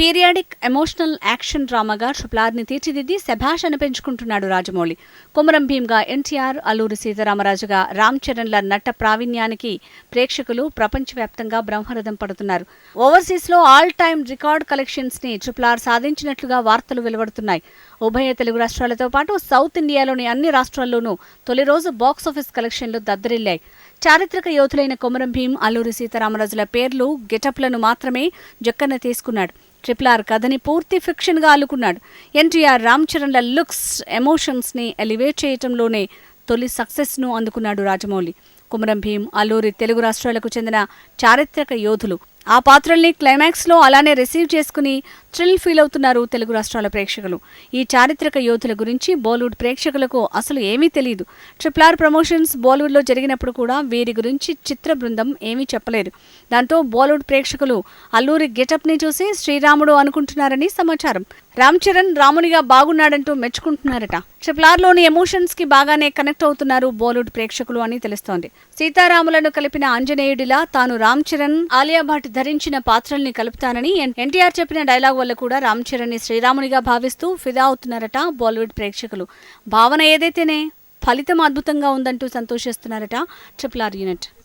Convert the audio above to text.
Periodic emotional action డ్రామాగా ట్రిపులార్ని తీర్చిదిద్ది శభాష్ అనిపించుకుంటున్నాడు రాజమౌళి. కుమరం భీమ్గా ఎన్టీఆర్ అల్లూరి సీతారామరాజుగా రామ్ చరణ్ల నట ప్రావీణ్యానికి ప్రేక్షకులు ప్రపంచవ్యాప్తంగా బ్రహ్మరథం పడుతున్నారు. ఓవర్సీస్లో ఆల్ టైమ్ రికార్డ్ కలెక్షన్స్ని ట్రిపులార్ సాధించినట్లుగా వార్తలు వెలువడుతున్నాయి. ఉభయ తెలుగు రాష్ట్రాలతో పాటు సౌత్ ఇండియాలోని అన్ని రాష్ట్రాల్లోనూ తొలి రోజు బాక్సాఫీస్ కలెక్షన్లు దద్దరిల్లాయి. చారిత్రక యోధులైన కొమరం భీం అల్లూరి సీతారామరాజుల పేర్లు గెటప్లను మాత్రమే జక్కన తీసుకున్నాడు. ట్రిపుల్ ఆర్ కథని పూర్తి ఫిక్షన్గా అల్లుకున్నాడు ఎన్టీఆర్ రామ్ చరణ్ల లుక్స్ ఎమోషన్స్ని ఎలివేట్ చేయటంలోనే తొలి సక్సెస్ను అందుకున్నాడు రాజమౌళి. కుమరం భీం అల్లూరి తెలుగు రాష్ట్రాలకు చెందిన చారిత్రక యోధులు. ఆ పాత్రల్ని క్లైమాక్స్లో అలానే రిసీవ్ చేసుకుని థ్రిల్ ఫీల్ అవుతున్నారు తెలుగు రాష్ట్రాల ప్రేక్షకులు. ఈ చారిత్రక యోధుల గురించి బాలీవుడ్ ప్రేక్షకులకు అసలు ఏమీ తెలియదు ట్రిపుల్ ఆర్ ప్రమోషన్స్ బాలీవుడ్లో జరిగినప్పుడు కూడా వీరి గురించి చిత్ర బృందం ఏమీ చెప్పలేదు. దాంతో బాలీవుడ్ ప్రేక్షకులు అల్లూరి గెటప్ని చూసి శ్రీరాముడు అనుకుంటున్నారని సమాచారం. రామ్ చరణ్ రామునిగా బాగున్నాడంటూ మెచ్చుకుంటున్నారట. ట్రిపుల్ ఆర్ ఎమోషన్స్కి బాగానే కనెక్ట్ అవుతున్నారు బాలీవుడ్ ప్రేక్షకులు అని తెలుస్తోంది. సీతారాములను కలిపిన ఆంజనేయుడిలా తాను రామ్ చరణ్ ఆలియా భట్ ధరించిన పాత్రల్ని కలుపుతానని ఎన్- ఎన్టీఆర్ చెప్పిన డైలాగ్ వల్ల కూడా రామ్ చరణ్ని శ్రీరామునిగా భావిస్తూ ఫిదా అవుతున్నారట బాలీవుడ్ ప్రేక్షకులు. భావన ఏదైతేనే ఫలితం అద్భుతంగా ఉందంటూ సంతోషిస్తున్నారట ట్రిపుల్ ఆర్ యూనిట్.